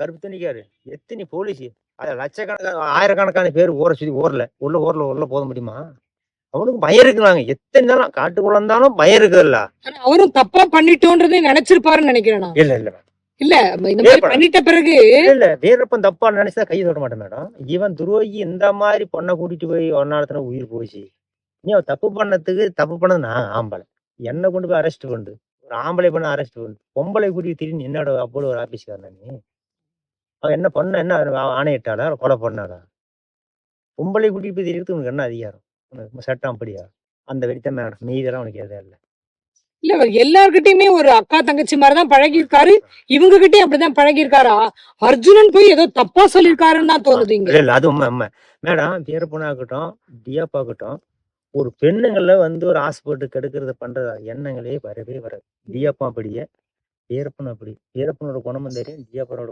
கருப்பு துணிக்காரு எத்தனை போலீஸ் லட்சக்கணக்கான ஆயிரக்கணக்கான பேர் ஊரை சுத்தி ஊர்ல உள்ள ஊர்ல உள்ள போத முடியுமா? அவனுக்கு பயம் இருக்குறாங்க எத்தனை நாளும் காட்டுக்குள்ள இருந்தாலும் பயம் இருக்குல்ல அவரும் தப்பா பண்ணிட்டோன்றதை நினைச்சிருப்பாருன்னு நினைக்கிறேன் நான். இல்ல இல்ல இல்ல இந்த மாதிரி பண்ணிட்ட பிறகு இல்ல வீரப்பன் தப்பா நினைச்சா கை தொட மாட்டேன் மேடம். இவன் துரோகி இந்த மாதிரி பொண்ணை கூட்டிட்டு போய் ஒரு நாளத்துல உயிர் போச்சு. நீ அவன் தப்பு பண்ணதுக்கு தப்பு பண்ணது நான் ஆம்பளை. என்னை கொண்டு போய் அரெஸ்ட் பண்ணு. ஒரு ஆம்பளை பண்ண அரெஸ்ட் பண்ணு. பொம்பளை கூட்டி திடீர்னு என்னோட அப்போது ஒரு ஆபீஸ்காரன் நீ? அவன் என்ன பண்ண என்ன ஆணையிட்டாளா? கொலை பண்ணாளா? பொம்பளை கூட்டிட்டு போய் திடீர்னு உனக்கு என்ன அதிகாரம்? உனக்கு சட்டம் அப்படியா? அந்த வெடித்தான் மேடம் மீதெல்லாம் உனக்கு எதுவும் இல்லை. இல்ல அவர் எல்லார்கிட்டயுமே ஒரு அக்கா தங்கச்சி மாதிரிதான் பழகி இருக்காரு இவங்க கிட்டயும் அப்படிதான் பழகி இருக்காரா அர்ஜுனன் போய் ஏதோ தப்பா சொல்லிருக்காருன்னு தான் தோணுது இங்க. இல்ல அது உண்மை உண்மை. மேடம் வீரப்பனாகட்டும் டிஎப்பாகட்டும் ஒரு பெண்ணுங்கள வந்து ஒரு ஆசைப்பட்டு கெடுக்கிறத பண்ற எண்ணங்களே வரவே வராது. டிஎப்பா அப்படியே வீரப்பன் அப்படி. வீரப்பனோட குணமும் தெரியும் டிஎப்பனோட